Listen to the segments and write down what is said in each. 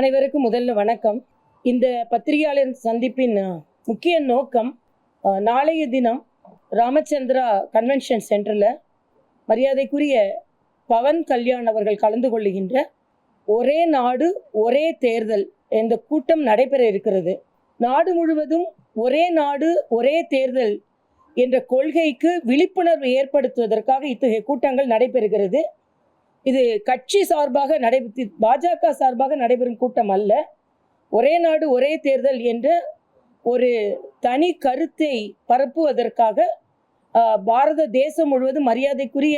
அனைவருக்கும் முதல்ல வணக்கம். இந்த பத்திரிகையாளர் சந்திப்பின் முக்கிய நோக்கம் நாளைய தினம் ராமச்சந்திரா கன்வென்ஷன் சென்டரில் மரியாதைக்குரிய பவன் கல்யாண் அவர்கள் கலந்து கொள்ளுகின்ற ஒரே நாடு ஒரே தேர்தல் என்ற கூட்டம் நடைபெற இருக்கிறது. நாடு முழுவதும் ஒரே நாடு ஒரே தேர்தல் என்ற கொள்கைக்கு விழிப்புணர்வு ஏற்படுத்துவதற்காக இத்தகைய கூட்டங்கள் நடைபெறுகிறது. இது கட்சி சார்பாக நடைபெற்று பாஜக சார்பாக நடைபெறும் கூட்டம் அல்ல. ஒரே நாடு ஒரே தேர்தல் என்ற ஒரு தனி கருத்தை பரப்புவதற்காக பாரத தேசம் முழுவதும் மரியாதைக்குரிய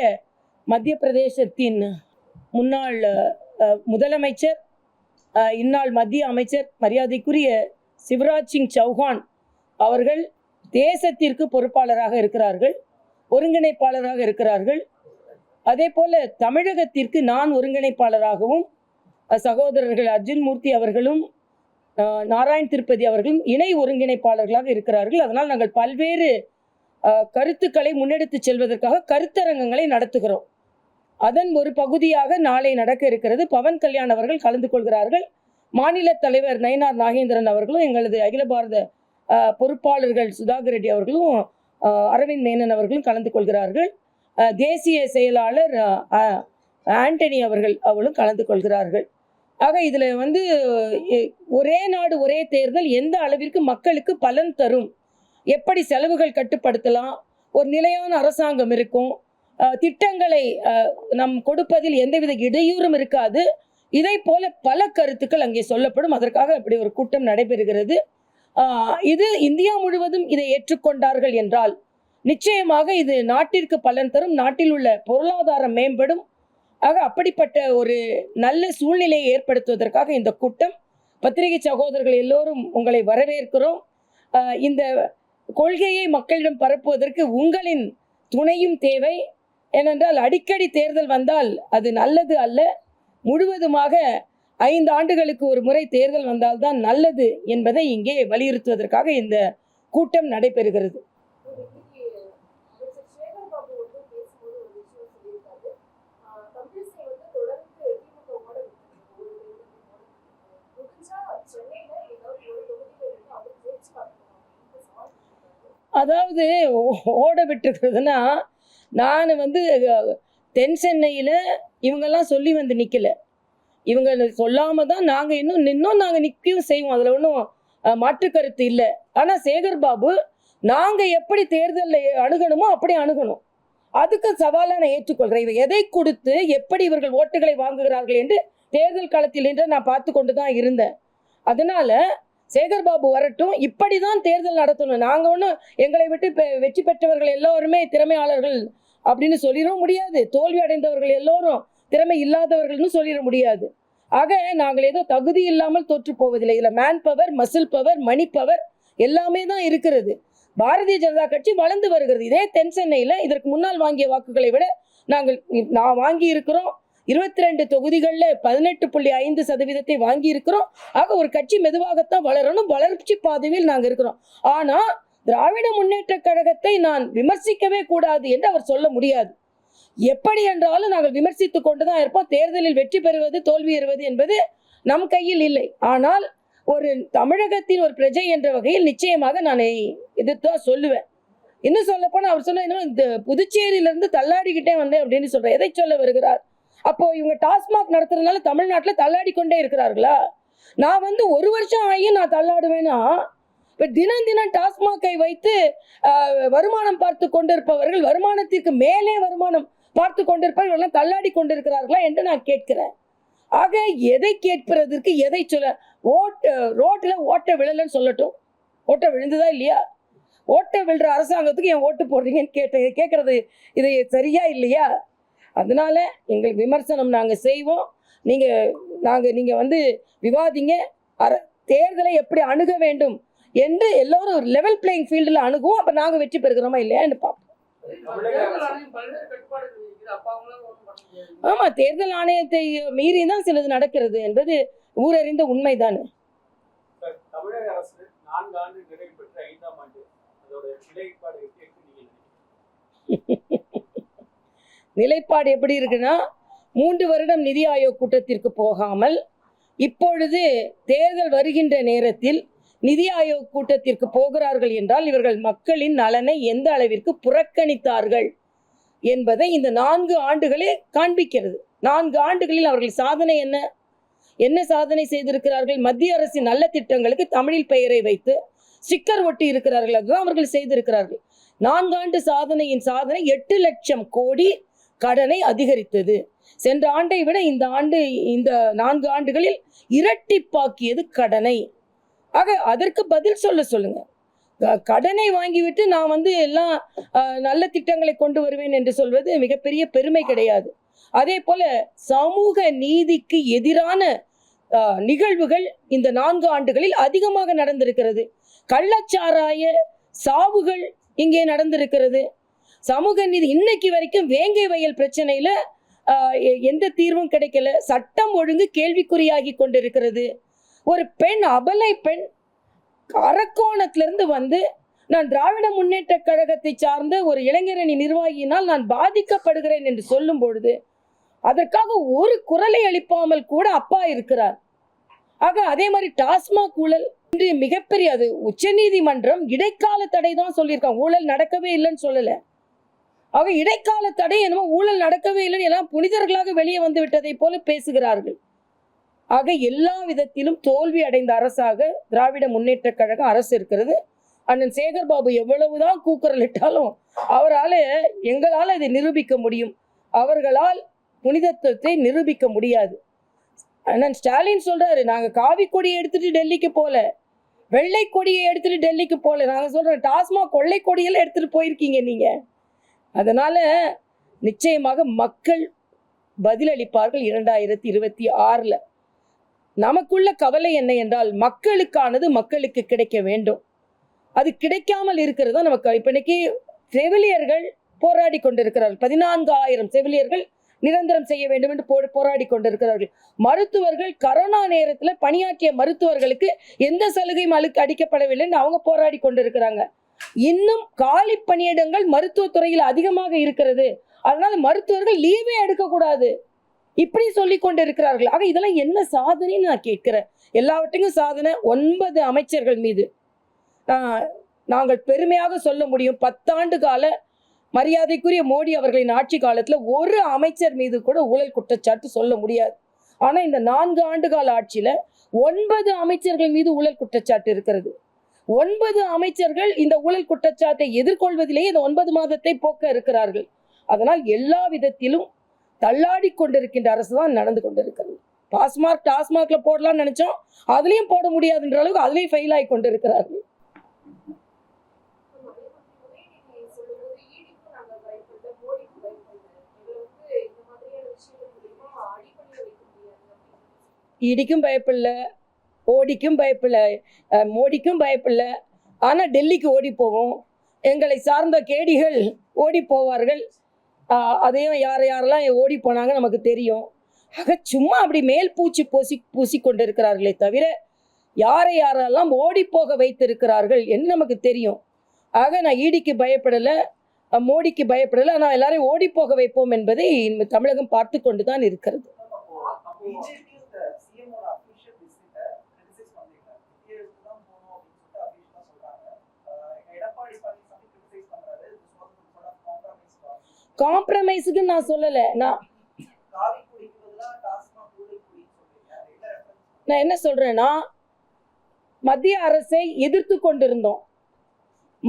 மத்திய பிரதேசத்தின் முன்னாள் முதலமைச்சர் இந்நாள் மத்திய அமைச்சர் மரியாதைக்குரிய சிவராஜ் சிங் சௌஹான் அவர்கள் தேசத்திற்கு பொறுப்பாளராக இருக்கிறார்கள் ஒருங்கிணைப்பாளராக இருக்கிறார்கள். அதே போல தமிழகத்திற்கு நான் ஒருங்கிணைப்பாளராகவும் சகோதரர்கள் அர்ஜுன் மூர்த்தி அவர்களும் நாராயண் திருப்பதி அவர்களும் இணை ஒருங்கிணைப்பாளர்களாக இருக்கிறார்கள். அதனால் நாங்கள் பல்வேறு கருத்துக்களை முன்னெடுத்து செல்வதற்காக கருத்தரங்கங்களை நடத்துகிறோம். அதன் ஒரு பகுதியாக நாளை நடக்க இருக்கிறது. பவன் கல்யாண் அவர்கள் கலந்து கொள்கிறார்கள். மாநில தலைவர் நயினார் நாகேந்திரன் அவர்களும் எங்களது அகில பாரத பொறுப்பாளர்கள் சுதாகர் ரெட்டி அவர்களும் அரவிந்த் மேனன் அவர்களும் கலந்து கொள்கிறார்கள். தேசிய செயலாளர் ஆண்டனி அவர்கள் அவர்களும் கலந்து கொள்கிறார்கள். ஆக இதில் வந்து எ- ஒரே நாடு ஒரே தேர்தல் எந்த அளவிற்கு மக்களுக்கு பலன் தரும்? எப்படி செலவுகள் கட்டுப்படுத்தலாம்? ஒரு நிலையான அரசாங்கம் இருக்கும். திட்டங்களை நம் கொடுப்பதில் எந்தவித இடையூறும் இருக்காது. இதை போல பல கருத்துக்கள் அங்கே சொல்லப்படும். அதற்காக இப்படி ஒரு கூட்டம் நடைபெறுகிறது. இது இந்தியா முழுவதும் இதை ஏற்றுக்கொண்டார்கள் என்றால் நிச்சயமாக இது நாட்டிற்கு பலன் தரும். நாட்டில் உள்ள பொருளாதாரம் மேம்படும். ஆக அப்படிப்பட்ட ஒரு நல்ல சூழ்நிலையை ஏற்படுத்துவதற்காக இந்த கூட்டம். பத்திரிகை சகோதரர்கள் எல்லோரும் உங்களை வரவேற்கிறோம். இந்த கொள்கையை மக்களிடம் பரப்புவதற்கு உங்களின் துணையும் தேவை. ஏனென்றால் அடிக்கடி தேர்தல் வந்தால் அது நல்லது அல்ல. முழுவதுமாக ஐந்து ஆண்டுகளுக்கு ஒரு முறை தேர்தல் வந்தால்தான் நல்லது என்பதை இங்கே வலியுறுத்துவதற்காக இந்த கூட்டம் நடைபெறுகிறது இன்னைக்கு அமைச்சர் சேகர் பாபு வந்து பேசும்போது ஒரு விஷயம் சொல்லியிருக்காரு ஆஹ் தமிழிசை வந்து தொடர்ந்து திமுகவோட ஒரு முடிஞ்சா சென்னையில ஏதாவது ஒரு தொகுதியில இருந்து அவர் ஜெயிச்சு காட்டணும் அப்படின்னு சவால் விட்டிருக்காரு. அதாவது ஓட விட்டுருக்கிறதுனா நான் வந்து தென் சென்னையில் இவங்கெல்லாம் சொல்லி வந்து நிற்கல இவங்க சொல்லாமல் தான் நாங்கள் இன்னும் இன்னும் நாங்கள் நிற்கவும் செய்வோம். அதில் ஒன்றும் மாற்று கருத்து இல்லை. ஆனால் சேகர் பாபு நாங்கள் எப்படி தேர்தலில் அணுகணுமோ அப்படி அணுகணும். அதுக்கு சவாலாக நான் ஏற்றுக்கொள்கிறேன் இவ எதை கொடுத்து எப்படி இவர்கள் ஓட்டுகளை வாங்குகிறார்கள் என்று தேர்தல் களத்தில் என்று நான் பார்த்து கொண்டு தான் இருந்தேன். அதனால் சேகர் பாபு வரட்டும். இப்படி தான் தேர்தல் நடத்தணும். நாங்கள் ஒன்றும் எங்களை விட்டு பெ- வெற்றி பெற்றவர்கள் எல்லோருமே திறமையாளர்கள் அப்படின்னு சொல்லிடவும் முடியாது. தோல்வி அடைந்தவர்கள் எல்லோரும் திறமை இல்லாதவர்கள்னு சொல்லிட முடியாது. ஆக நாங்கள் ஏதோ தகுதி இல்லாமல் தோற்று போவதில்லை. இதில் man power muscle power money power எல்லாமே தான் இருக்கிறது. பாரதிய ஜனதா கட்சி வளர்ந்து வருகிறது. இதே தென் சென்னையில் இதற்கு முன்னால் வாங்கிய வாக்குகளை விட நாங்கள் நான் வாங்கி இருக்கிறோம். இருபத்தி ரெண்டு தொகுதிகளில் பதினெட்டு புள்ளி ஐந்து சதவீதத்தை வாங்கி இருக்கிறோம் ஆக ஒரு கட்சி மெதுவாகத்தான் வளரணும். வளர்ச்சி பாதையில் நாங்கள் இருக்கிறோம். ஆனால் திராவிட முன்னேற்ற கழகத்தை நான் விமர்சிக்கவே கூடாது என்று அவர் சொல்ல முடியாது. எப்படி என்றாலும் நாங்கள் விமர்சித்து கொண்டு தான் இருப்போம். தேர்தலில் வெற்றி பெறுவது தோல்வி பெறுவது என்பது நம் கையில் இல்லை. ஆனால் ஒரு தமிழகத்தின் ஒரு பிரஜை என்ற வகையில் நிச்சயமாக நான் எதிர்த்து சொல்லுவேன். இன்னும் சொல்லப்போனால் அவர் சொன்ன இன்னும் இந்த புதுச்சேரியிலிருந்து தள்ளாடிக்கிட்டே வந்தேன் அப்படின்னு சொல்கிறேன் எதை சொல்ல வருகிறார்? அப்போ இவங்க டாஸ்மாக் நடத்துறதுனால தமிழ்நாட்டில் தள்ளாடி கொண்டே இருக்கிறார்களா? நான் வந்து ஒரு வருஷம் ஆகியும் நான் தள்ளாடுவேன்னா இப்போ தினம் தினம் டாஸ்மாகை வைத்து வருமானம் பார்த்து கொண்டிருப்பவர்கள் வருமானத்திற்கு மேலே வருமானம் பார்த்து கொண்டிருப்பவர்கள் எல்லாம் தள்ளாடி கொண்டிருக்கிறார்களா என்று நான் கேட்கிறேன். ஆக எதை கேட்பதற்கு எதை சொல்ல ஓட்டு ரோட்டில் ஓட்ட விழலைன்னு சொல்லட்டும். ஓட்ட விழுந்துதா இல்லையா? ஓட்ட விழுற அரசாங்கத்துக்கு என் ஓட்டு போடுறீங்கன்னு கேட்ட கேட்கறது இது சரியா இல்லையா? அதனால எங்களுக்கு விமர்சனம் நாங்கள் செய்வோம். நீங்கள் நாங்கள் நீங்கள் வந்து விவாதிங்க. அர தேர்தலை எப்படி அணுக வேண்டும் என்று எல்லோரும் ஒரு லெவல் பிளேயிங் ஃபீல்டில் அணுகுவோம். அப்போ நாங்கள் வெற்றி பெறுகிறோமா இல்லையான்னு பார்ப்போம். ஆமா ஆமாம் தேர்தல் ஆணையத்தை மீறி தான் சிலது நடக்கிறது என்பது ஊரறிந்த உண்மைதானே. தமிழக அரசு நான்கு ஆண்டு நிறைவு பெற்ற ஐந்தாம் ஆண்டு அதோட நிலைப்பாடு எப்படி இருக்கு நீங்க நினைக்கிறீங்க? நிலைப்பாடு எப்படி இருக்குன்னா மூன்று வருடம் நிதி ஆயோக் கூட்டத்திற்கு போகாமல் இப்பொழுது தேர்தல் வருகின்ற நேரத்தில் நிதி ஆயோக் கூட்டத்திற்கு போகிறார்கள் என்றால் இவர்கள் மக்களின் நலனை எந்த அளவிற்கு புறக்கணித்தார்கள் என்பதை இந்த நான்கு ஆண்டுகளே காண்பிக்கிறது. நான்கு ஆண்டுகளில் அவர்கள் சாதனை என்ன? என்ன சாதனை செய்திருக்கிறார்கள்? மத்திய அரசின் நல்ல திட்டங்களுக்கு தமிழில் பெயரை வைத்து ஸ்டிக்கர் ஒட்டி இருக்கிறார்கள். அதுதான் அவர்கள் செய்திருக்கிறார்கள். நான்காண்டு சாதனையின் சாதனை எட்டு லட்சம் கோடி கடனை அதிகரித்தது. சென்ற ஆண்டை விட இந்த ஆண்டு இந்த நான்கு ஆண்டுகளில் இரட்டிப்பாக்கியது கடனை. ஆக அதற்கு பதில் சொல்ல சொல்லுங்க. க- கடனை வாங்கிவிட்டு நான் வந்து எல்லாம் நல்ல திட்டங்களை கொண்டு வருவேன் என்று சொல்வது மிகப்பெரிய பெருமை கிடையாது. அதே போல சமூக நீதிக்கு எதிரான நிகழ்வுகள் இந்த நான்கு ஆண்டுகளில் அதிகமாக நடந்திருக்கிறது. கள்ளச்சாராய சாவுகள் இங்கே நடந்திருக்கிறது. சமூக நீதி இன்னைக்கு வரைக்கும் வேங்கை வயல் பிரச்சனையில எ- எந்த தீர்வும் கிடைக்கல. சட்டம் ஒழுங்கு கேள்விக்குறியாகி கொண்டிருக்கிறது. ஒரு பெண் அபலை பெண் அரக்கோணத்திலிருந்து வந்து நான் திராவிட முன்னேற்ற கழகத்தை சார்ந்த ஒரு இளைஞரணி நிர்வாகியினால் நான் பாதிக்கப்படுகிறேன் என்று சொல்லும் பொழுது அதற்காக ஒரு குரலை அளிப்பாமல் கூட அப்பா இருக்கிறார். ஆக அதே மாதிரி டாஸ்மாக் ஊழல் இன்று மிகப்பெரிய அது உச்சநீதிமன்றம் இடைக்கால தடை தான் சொல்லியிருக்காங்க. ஊழல் நடக்கவே இல்லைன்னு சொல்லலை. ஆக இடைக்கால தடை என்னமோ ஊழல் நடக்கவே இல்லைன்னு எல்லாம் புனிதர்களாக வெளியே வந்து விட்டதை போல பேசுகிறார்கள். ஆக எல்லா விதத்திலும் தோல்வி அடைந்த அரசாக திராவிட முன்னேற்ற கழகம் அரசு இருக்கிறது. அண்ணன் சேகர் பாபு எவ்வளவுதான் கூக்குரல் இட்டாலும் அவரால் எங்களால் இதை நிரூபிக்க முடியும். அவர்களால் புனிதத்துவத்தை நிரூபிக்க முடியாது. அண்ணன் ஸ்டாலின் சொல்றாரு நாங்கள் காவி கொடியை எடுத்துட்டு டெல்லிக்கு போல வெள்ளை கொடியை எடுத்துட்டு டெல்லிக்கு போல. நாங்கள் சொல்றோம் டாஸ்மாக் கொள்ளை கொடியெல்லாம் எடுத்துட்டு போயிருக்கீங்க நீங்கள் அதனால் நிச்சயமாக மக்கள் பதிலளிப்பார்கள் இரண்டாயிரத்தி இருபத்தி ஆறில். நமக்குள்ள கவலை என்ன என்றால் மக்களுக்கானது மக்களுக்கு கிடைக்க வேண்டும். அது கிடைக்காமல் இருக்கிறது தான் நமக்கு. இப்போ இன்னைக்கு செவிலியர்கள் போராடி கொண்டிருக்கிறார்கள். பதினான்காயிரம் செவிலியர்கள் நிரந்தரம் செய்ய வேண்டும் என்று போ- போராடி கொண்டிருக்கிறார்கள். மருத்துவர்கள் கரோனா நேரத்தில் பணியாற்றிய மருத்துவர்களுக்கு எந்த சலுகையும் அழுக்கு அடிக்கப்படவில்லைன்னு அவங்க போராடி கொண்டிருக்கிறாங்க. இன்னும் காலி பணியிடங்கள் மருத்துவத்துறையில் அதிகமாக இருக்கிறது. அதனால மருத்துவர்கள் லீவே எடுக்கக்கூடாது. இப்படி சொல்லி இருக்கிறார்கள் ஆக இதெல்லாம் என்ன சாதனைன்னு நான் கேட்கிறேன். எல்லாவற்றையும் சாதனை ஒன்பது அமைச்சர்கள் மீது. நாங்கள் பெருமையாக சொல்ல முடியும். பத்தாண்டு கால மரியாதைக்குரிய மோடி அவர்களின் ஆட்சி காலத்தில் ஒரு அமைச்சர் மீது கூட ஊழல் குற்றச்சாட்டு சொல்ல முடியாது. ஆனால் இந்த நான்கு ஆண்டு கால ஆட்சியில் ஒன்பது அமைச்சர்கள் மீது ஊழல் குற்றச்சாட்டு இருக்கிறது. ஒன்பது அமைச்சர்கள் இந்த ஊழல் குற்றச்சாட்டை எதிர்கொள்வதிலேயே இந்த ஒன்பது மாதத்தை போக்க இருக்கிறார்கள். அதனால் எல்லா விதத்திலும் தள்ளாடி கொண்டிருக்கின்ற அரசு தான் நடந்து கொண்டிருக்கிறது. பாஸ்மார்க் டாஸ்மார்க்ல போடலாம்னு நினைச்சோம். அதுலயும் போட முடியாதுன்ற அளவுக்கு அதுலயும் ஃபெயில் ஆகி கொண்டிருக்கிறார்கள். இடிக்கும் பயப்பில்லை. ஓடிக்கும் பயப்பில்லை மோடிக்கும் பயப்பில்லை ஆனால் டெல்லிக்கு ஓடி போவோம் எங்களை சார்ந்த கேடிகள் ஓடி போவார்கள் அதையும் யார் யாரெல்லாம் ஓடி போனாங்க நமக்கு தெரியும். ஆக சும்மா அப்படி மேல் பூச்சி பூசி பூசி கொண்டிருக்கிறார்களே தவிர யாரை யாரெல்லாம் ஓடி போக வைத்திருக்கிறார்கள் என்று நமக்கு தெரியும். ஆக நான் ஈடிக்கு பயப்படலை மோடிக்கு பயப்படலை. ஆனால் எல்லாரையும் ஓடி போக வைப்போம் என்பதை தமிழகம் பார்த்து கொண்டு தான் இருக்கிறது. காம்ப்ரமைஸுக்கு நான் சொல்லலை. நான் என்ன நான் என்ன சொல்றேன்னா மத்திய அரசை எதிர்த்து கொண்டிருந்தோம்.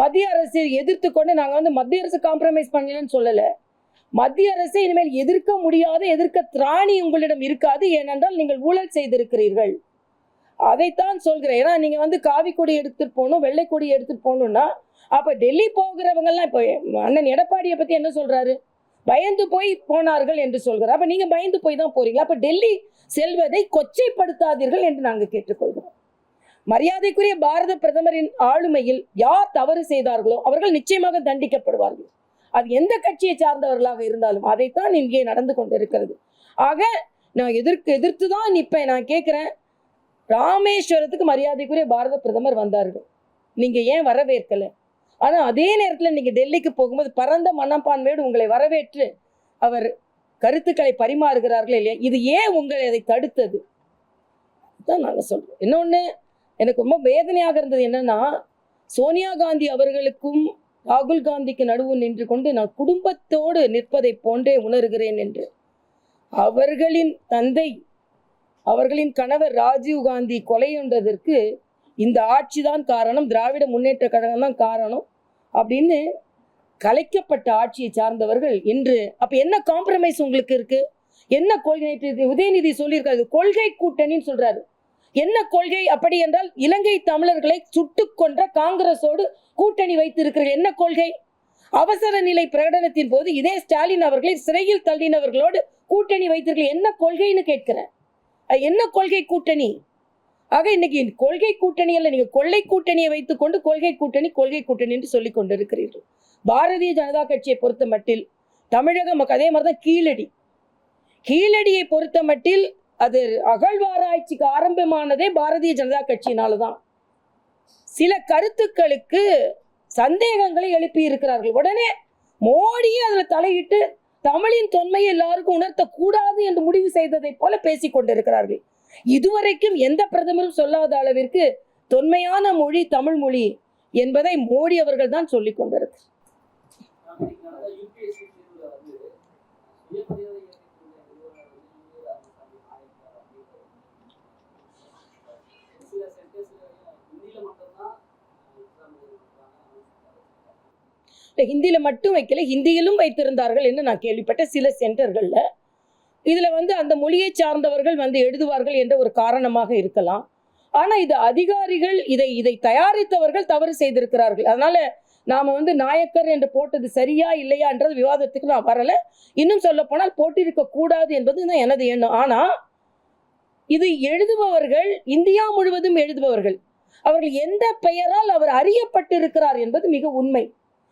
மத்திய அரசை எதிர்த்து கொண்டு நாங்கள் வந்து மத்திய அரசு காம்ப்ரமைஸ் பண்ணலன்னு சொல்லலை. மத்திய அரசை இனிமேல் எதிர்க்க முடியாத எதிர்க்க திராணி உங்களிடம் இருக்காது ஏனென்றால் நீங்கள் ஊழல் செய்திருக்கிறீர்கள். அதைத்தான் சொல்கிறேன். ஏன்னா நீங்க வந்து காவி கொடி எடுத்துட்டு போகணும் வெள்ளை கொடி எடுத்துட்டு போகணும்னா அப்போ டெல்லி போகிறவங்கெல்லாம் இப்போ அண்ணன் எடப்பாடியை பற்றி என்ன சொல்கிறாரு பயந்து போய் போனார்கள் என்று சொல்கிறார். அப்போ நீங்கள் பயந்து போய் தான் போறீங்க. அப்போ டெல்லி செல்வதை கொச்சைப்படுத்தாதீர்கள் என்று நாங்கள் கேட்டுக்கொள்கிறோம். மரியாதைக்குரிய பாரத பிரதமரின் ஆளுமையில் யார் தவறு செய்தார்களோ அவர்கள் நிச்சயமாக தண்டிக்கப்படுவார்கள். அது எந்த கட்சியை சார்ந்தவர்களாக இருந்தாலும் அதைத்தான் இங்கே நடந்து கொண்டிருக்கிறது. ஆக நான் எதிர்க்கு எதிர்த்து தான் நிற்பேன் நான் கேட்குறேன் ராமேஸ்வரத்துக்கு மரியாதைக்குரிய பாரத பிரதமர் வந்தார்கள். நீங்கள் ஏன் வரவேற்கலை? ஆனால் அதே நேரத்தில் நீங்கள் டெல்லிக்கு போகும்போது பரந்த மனப்பான்மையோடு உங்களை வரவேற்று அவர் கருத்துக்களை பரிமாறுகிறார்கள் இல்லையா? இது ஏன் உங்களை அதை தடுத்தது? தான் நாங்கள் சொல்கிறோம் இன்னொன்று எனக்கு ரொம்ப வேதனையாக இருந்தது என்னன்னா சோனியா காந்தி அவர்களுக்கும் ராகுல் காந்திக்கு நடுவு நின்று கொண்டு நான் குடும்பத்தோடு நிற்பதை போன்றே உணர்கிறேன் என்று. அவர்களின் தந்தை அவர்களின் கணவர் ராஜீவ் காந்தி கொலையுண்டதற்கு இந்த ஆட்சி தான் காரணம் திராவிட முன்னேற்ற கழகம் தான் காரணம். அப்படின்னு கலைக்கப்பட்ட ஆட்சியை சார்ந்தவர்கள் என்று அப்போ என்ன காம்ப்ரமைஸ் உங்களுக்கு இருக்கு? என்ன கொள்கை நேற்று உதயநிதி சொல்லியிருக்காரு கொள்கை கூட்டணின்னு சொல்றாரு. என்ன கொள்கை? அப்படி என்றால் இலங்கை தமிழர்களை சுட்டு கொன்ற காங்கிரஸோடு கூட்டணி வைத்திருக்கிறீர்கள். என்ன கொள்கை? அவசர நிலை பிரகடனத்தின் போது இதே ஸ்டாலின் அவர்களை சிறையில் தள்ளினவர்களோடு கூட்டணி வைத்திருக்கீர்கள் என்ன கொள்கைன்னு கேட்கிறேன். என்ன கொள்கை கூட்டணி? ஆக இன்னைக்கு கொள்கை கூட்டணி அல்ல நீங்கள் கொள்ளை கூட்டணியை வைத்துக்கொண்டு கொள்கை கூட்டணி கொள்கை கூட்டணி என்று சொல்லி கொண்டிருக்கிறீர்கள். பாரதிய ஜனதா கட்சியை பொறுத்த மட்டில் தமிழக மக்கள் அதே மாதிரி தான் கீழடி. கீழடியை பொறுத்த மட்டில் அது அகழ்வாராய்ச்சிக்கு ஆரம்பமானதே பாரதிய ஜனதா கட்சியினால தான் சில கருத்துக்களுக்கு சந்தேகங்களை எழுப்பி இருக்கிறார்கள் உடனே மோடியே அதில் தலையிட்டு தமிழின் தொன்மையை எல்லாருக்கும் உணர்த்தக்கூடாது என்று முடிவு செய்ததைப் போல பேசிக் கொண்டிருக்கிறார்கள். இதுவரைக்கும் எந்த பிரதமரும் சொல்லாத அளவிற்கு தொன்மையான மொழி தமிழ் மொழி என்பதை மோடி அவர்கள் தான் சொல்லிக் கொண்டிருக்கிறார். ஹிந்தியில ஹிந்தியில மட்டும் வைக்கல ஹிந்தியிலும் வைத்திருந்தார்கள் என்று நான் கேள்விப்பட்ட சில சென்டர்கள்ல இதுல வந்து அந்த மொழியை சார்ந்தவர்கள் வந்து எழுதுவார்கள் என்ற ஒரு காரணமாக இருக்கலாம். ஆனா இது அதிகாரிகள் இதை இதை தயாரித்தவர்கள் தவறு செய்திருக்கிறார்கள். அதனால நாம வந்து நாயக்கர் என்று போட்டது சரியா இல்லையா என்றது விவாதத்துக்கு நான் வரல. இன்னும் சொல்ல போனால் போட்டிருக்க கூடாது என்பது தான் எனது எண்ணம். ஆனா இது எழுதுபவர்கள் இந்தியா முழுவதும் எழுதுபவர்கள் அவர்கள் எந்த பெயரால் அவர் அறியப்பட்டிருக்கிறார் என்பது மிக உண்மை.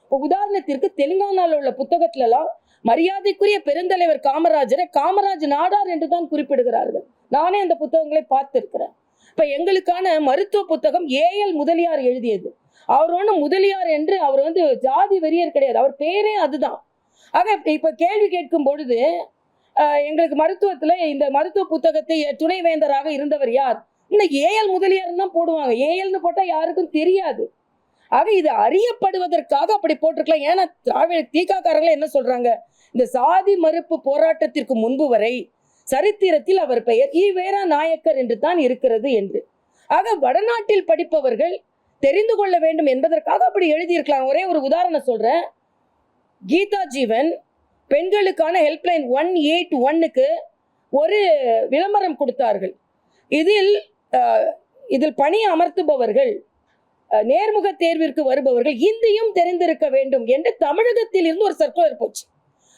இப்போ உதாரணத்திற்கு தெலுங்கானாவில் உள்ள புத்தகத்திலலாம் மரியாதைக்குரிய பெருந்தலைவர் காமராஜரை காமராஜ் நாடார் என்று தான் குறிப்பிடுகிறார்கள். நானே அந்த புத்தகங்களை பார்த்திருக்கிறேன். இப்போ எங்களுக்கான மருத்துவ புத்தகம் ஏஎல் முதலியார் எழுதியது. அவர் ஒன்று முதலியார் என்று அவர் வந்து ஜாதி வெறியர் கிடையாது. அவர் பேரே அதுதான். ஆக இப்போ கேள்வி கேட்கும் பொழுது எங்களுக்கு மருத்துவத்தில் இந்த மருத்துவ புத்தகத்தை துணைவேந்தராக இருந்தவர் யார்? இந்த ஏஎல் முதலியார் தான் போடுவாங்க. ஏஎல்னு போட்டால் யாருக்கும் தெரியாது. ஆக இது அறியப்படுவதற்காக அப்படி போட்டிருக்கலாம். ஏன்னா திராவிட தீகாக்காரர்கள் என்ன சொல்றாங்க? இந்த சாதி மறுப்பு போராட்டத்திற்கு முன்பு வரை சரித்திரத்தில் அவர் பெயர் ஈவேரா நாயக்கர் என்று தான் இருக்கிறது என்று. ஆக வடநாட்டில் படிப்பவர்கள் தெரிந்து கொள்ள வேண்டும் என்பதற்காக அப்படி எழுதியிருக்கலாம். ஒரே ஒரு உதாரணம் சொல்றேன். கீதா ஜீவன் பெண்களுக்கான ஹெல்ப்லைன் ஒன் எயிட் ஒன்னுக்கு ஒரு விளம்பரம் கொடுத்தார்கள். இதில் இதில் பணி அமர்த்துபவர்கள் நேர்முக தேர்விற்கு வருபவர்கள் இந்தியும் தெரிந்திருக்க வேண்டும் என்று தமிழகத்தில் இருந்து ஒரு சர்க்குலர் போச்சு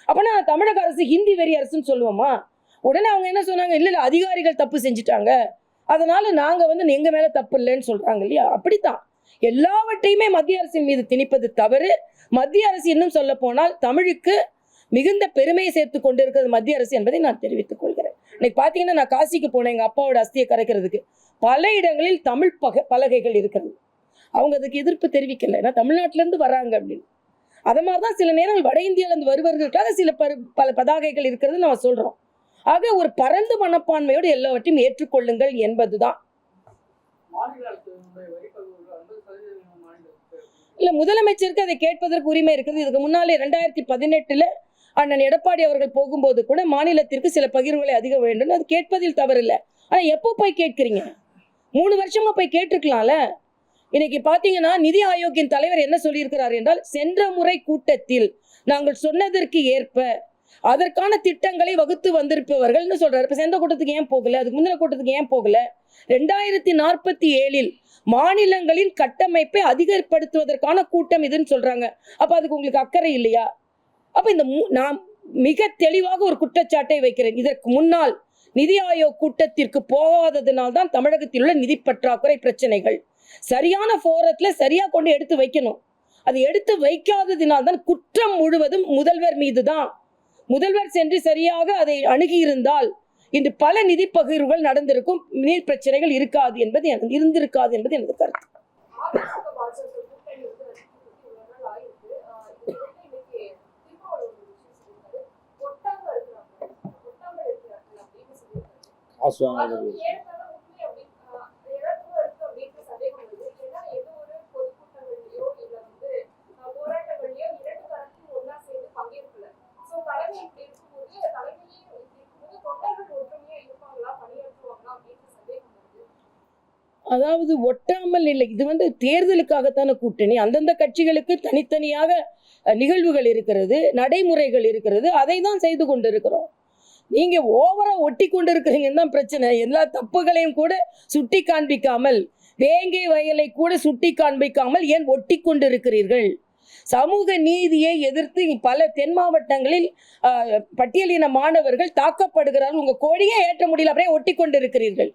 அப்பனா தமிழக அரசு ஹிந்தி வெறி அரசுன்னு சொல்லுவோமா? உடனே அவங்க என்ன சொன்னாங்க? இல்லை இல்லை அதிகாரிகள் தப்பு செஞ்சுட்டாங்க. அதனால நாங்கள் வந்து எங்க மேல தப்பு இல்லைன்னு சொல்றாங்க இல்லையா? அப்படித்தான். எல்லாவற்றையுமே மத்திய அரசின் மீது திணிப்பது தவறு. மத்திய அரசு இன்னும் சொல்ல போனால் தமிழுக்கு மிகுந்த பெருமையை சேர்த்து கொண்டிருக்கிறது மத்திய அரசு என்பதை நான் தெரிவித்துக் கொள்கிறேன். இன்னைக்கு பார்த்தீங்கன்னா நான் காசிக்கு போனேன் எங்க அப்பாவோட அஸ்தியை கரைக்கிறதுக்கு. பல இடங்களில் தமிழ் பக பலகைகள் இருக்கிறது. அவங்க அதுக்கு எதிர்ப்பு தெரிவிக்கல. ஏன்னா தமிழ்நாட்டுல இருந்து வராங்க அப்படின்னு. அது மாதிரி தான் சில நேரங்கள் வட இந்தியாவிலிருந்து வருவர்களுக்காக சில பரு பல பதாகைகள் இருக்கிறது நம்ம சொல்கிறோம் ஆக ஒரு பரந்த மனப்பான்மையோடு எல்லாவற்றையும் ஏற்றுக்கொள்ளுங்கள் என்பதுதான். தான் இல்லை முதலமைச்சருக்கு அதை கேட்பதற்கு உரிமை இருக்குது இதுக்கு முன்னாலே ரெண்டாயிரத்தி பதினெட்டில் அண்ணன் எடப்பாடி அவர்கள் போகும்போது கூட மாநிலத்திற்கு சில பகிர்வுகளை அதிகம் வேண்டும். அது கேட்பதில் தவறில்லை. ஆனால் எப்போ போய் கேட்குறீங்க? மூணு வருஷமா போய் கேட்டிருக்கலாம்ல? இன்னைக்கு பாத்தீங்கன்னா நிதி ஆயோக்கின் தலைவர் என்ன சொல்லியிருக்கிறார் என்றால் சென்ற முறை கூட்டத்தில் நாங்கள் சொன்னதற்கு ஏற்ப அதற்கான திட்டங்களை வகுத்து வந்திருப்பவர்கள்னு சொல்றாரு. இப்ப சென்ற கூட்டத்துக்கு ஏன் போகல? அதுக்கு முந்தின கூட்டத்துக்கு ஏன் போகல? ரெண்டாயிரத்தி நாற்பத்தி ஏழில் மாநிலங்களின் கட்டமைப்பை அதிகப்படுத்துவதற்கான கூட்டம் இதுன்னு சொல்றாங்க. அப்ப அதுக்கு உங்களுக்கு அக்கறை இல்லையா? அப்ப இந்த மூ- நான் மிக தெளிவாக ஒரு குற்றச்சாட்டை வைக்கிறேன். இதற்கு முன்னால் நிதி ஆயோக் கூட்டத்திற்கு போகாததினால் தான் தமிழகத்தில் உள்ள நிதி பற்றாக்குறை பிரச்சனைகள் சரியான ஃபோரத்தில் சரியா கொண்டு எடுத்து வைக்கணும். அது எடுத்து வைக்காததினால் தான் குற்றம் முழுவதும் முதல்வர் மீது தான் முதல்வர் சென்று சரியாக அதை அணுகியிருந்தால் இன்று பல நிதி பகிர்வுகள் நடந்திருக்கும். நீர் பிரச்சனைகள் இருக்காது என்பது எனக்கு இருந்திருக்காது என்பது எனது கருத்து. காசு வாங்க கூட்டணி வந்து ரசிக்கிறதுக்கு இவ்வளவு நாள் ஆயிருக்கு ஆஹ் இது வந்து இன்னைக்கு திருமாவளவன் ஒரு விஷயம் சொல்லியிருக்காரு கொட்டாங்க இருக்கிறாங்க கொட்டாங்க இருக்கிறாங்க அப்படின்னு சொல்லியிருக்காரு காசு அது வாங்குறது வந்து ஏற்கனவே உண்மை அப்படின்னு அதாவது ஒட்டாமல் இல்லை. இது வந்து தேர்தலுக்காகத்தான கூட்டணி. அந்தந்த கட்சிகளுக்கு தனித்தனியாக நிகழ்வுகள் இருக்கிறது நடைமுறைகள் இருக்கிறது. அதை தான் செய்து கொண்டிருக்கிறோம். நீங்க ஓவரா ஒட்டி கொண்டு இருக்கிறீங்கன்னு தான் பிரச்சனை. எல்லா தப்புகளையும் கூட சுட்டி காண்பிக்காமல் வேங்கை வயலை கூட சுட்டி காண்பிக்காமல் ஏன் ஒட்டி கொண்டு இருக்கிறீர்கள் சமூக நீதியை எதிர்த்து பல தென் மாவட்டங்களில் பட்டியலின மாணவர்கள் தாக்கப்படுகிறார்கள். உங்க கோடியே ஏற்ற முடியல. அப்படியே ஒட்டி கொண்டு இருக்கிறீர்கள்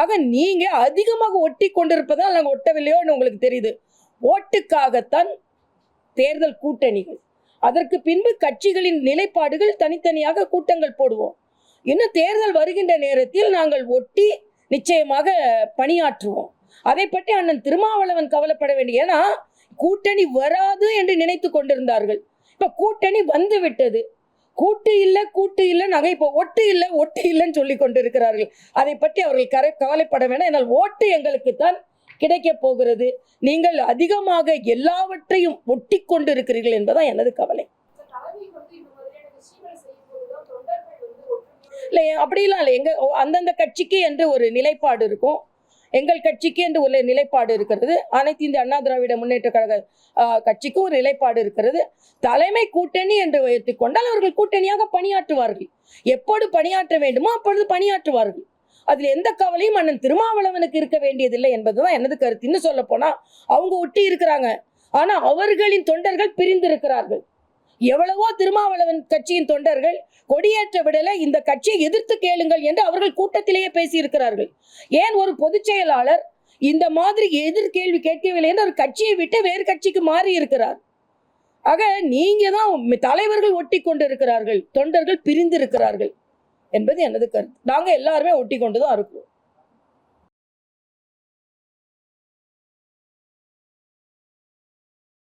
ஆக நீங்க அதிகமாக ஒட்டி கொண்டிருப்பதால் நாங்கள் ஒட்டவில்லையோன்னு உங்களுக்கு தெரியுது. ஓட்டுக்காகத்தான் தேர்தல் கூட்டணிகள். அதற்கு பின்பு கட்சிகளின் நிலைப்பாடுகள் தனித்தனியாக கூட்டங்கள் போடுவோம். இன்னும் தேர்தல் வருகின்ற நேரத்தில் நாங்கள் ஒட்டி நிச்சயமாக பணியாற்றுவோம். அதை பற்றி அண்ணன் திருமாவளவன் கவலைப்பட வேண்டிய ஏன்னா கூட்டணி வராது என்று நினைத்து கொண்டிருந்தார்கள். இப்ப கூட்டணி வந்து விட்டது கூட்டு இல்லை கூட்டு இல்லை நாங்கள் இப்போ ஒட்டு இல்லை ஒட்டு இல்லைன்னு சொல்லி கொண்டிருக்கிறார்கள். அதை பற்றி அவர்கள் கரை கவலைப்பட வேண்டாம் என்னால் ஓட்டு எங்களுக்குத்தான் கிடைக்க போகிறது. நீங்கள் அதிகமாக எல்லாவற்றையும் ஒட்டி கொண்டு இருக்கிறீர்கள் என்பதுதான் எனது கவலை. இல்லை அப்படிலாம் இல்லை. எங்கள் அந்தந்த கட்சிக்கு என்று ஒரு நிலைப்பாடு இருக்கும். எங்கள் கட்சிக்கு என்று ஒரு நிலைப்பாடு இருக்கிறது. அனைத்து இந்திய அண்ணா திராவிட முன்னேற்ற கழக கட்சிக்கும் ஒரு நிலைப்பாடு இருக்கிறது. தலைமை கூட்டணி என்று வைத்துக்கொண்டால் அவர்கள் கூட்டணியாக பணியாற்றுவார்கள். எப்போது பணியாற்ற வேண்டுமோ அப்பொழுது பணியாற்றுவார்கள். அதில் எந்த கவலையும் அண்ணன் திருமாவளவனுக்கு இருக்க வேண்டியதில்லை என்பதுதான் எனது கருத்து. இன்னும் சொல்ல போனா அவங்க ஒட்டி இருக்கிறாங்க. ஆனா அவர்களின் தொண்டர்கள் பிரிந்திருக்கிறார்கள். எவ்வளவோ திருமாவளவன் கட்சியின் தொண்டர்கள் கொடியேற்ற விடல இந்த கட்சியை எதிர்த்து கேளுங்கள் என்று அவர்கள் கூட்டத்திலேயே பேசியிருக்கிறார்கள். ஏன் ஒரு பொதுச் செயலாளர் இந்த மாதிரி எதிர் கேள்வி கேட்கவில்லை என்று ஒரு கட்சியை விட்டு வேறு கட்சிக்கு மாறி இருக்கிறார் ஆக நீங்க தான் தலைவர்கள் ஒட்டி கொண்டு இருக்கிறார்கள் தொண்டர்கள் பிரிந்து இருக்கிறார்கள் என்பது எனது கருத்து. நாங்கள் எல்லாருமே ஒட்டி கொண்டு தான் இருக்கிறோம்.